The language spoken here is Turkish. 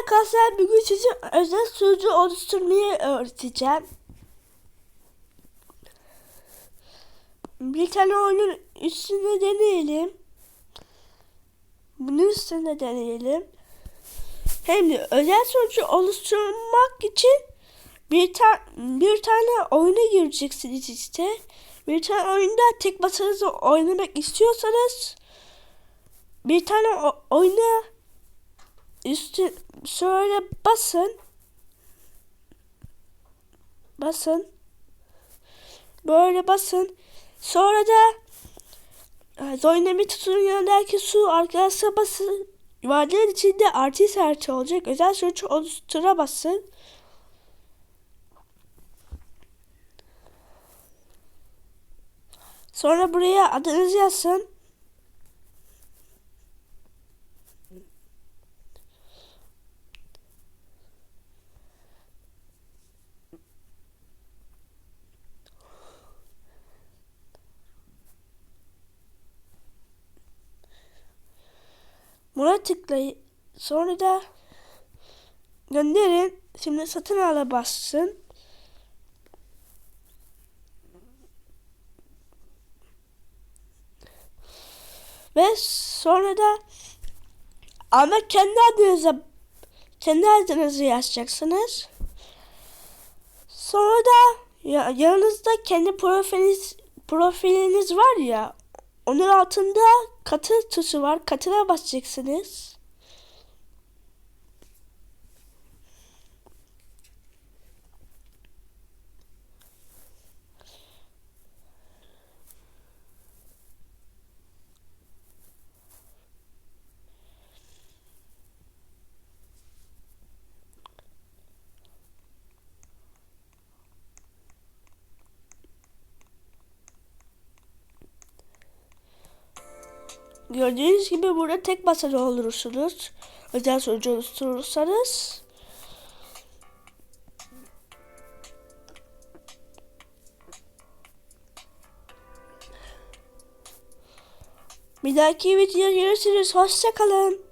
arkadaşlar bugün size özel sunucu oluşturmayı öğreteceğim. Bir tane oyunun üstüne deneyelim. Bunun üstüne deneyelim. Hem de özel sunucu oluşturmak için bir, ta bir tane oyuna gireceksiniz işte. Bir tane oyunda tek başınıza oynamak istiyorsanız bir tane oyuna üstü şöyle basın. Basın. Böyle basın. Sonra da e, Zoynemi tutun yanındaki su arkasına basın. Yuvarlağın içinde artı işareti olacak. Özel sonuç oluştura basın. Sonra buraya adınızı yazın. Buna tıklayın. Sonra da gönderin. Şimdi satın ala bassın. Ve sonra da ama kendi adınıza kendi adınızı yazacaksınız. Sonra da ya, yanınızda kendi profiliniz profiliniz var ya onun altında katıl tuşu var. Katıla basacaksınız. Gördüğünüz gibi burada tek basılı olursunuz. Özel sonucu oluşturursanız. Bir dahaki videoda görüşürüz. Hoşçakalın.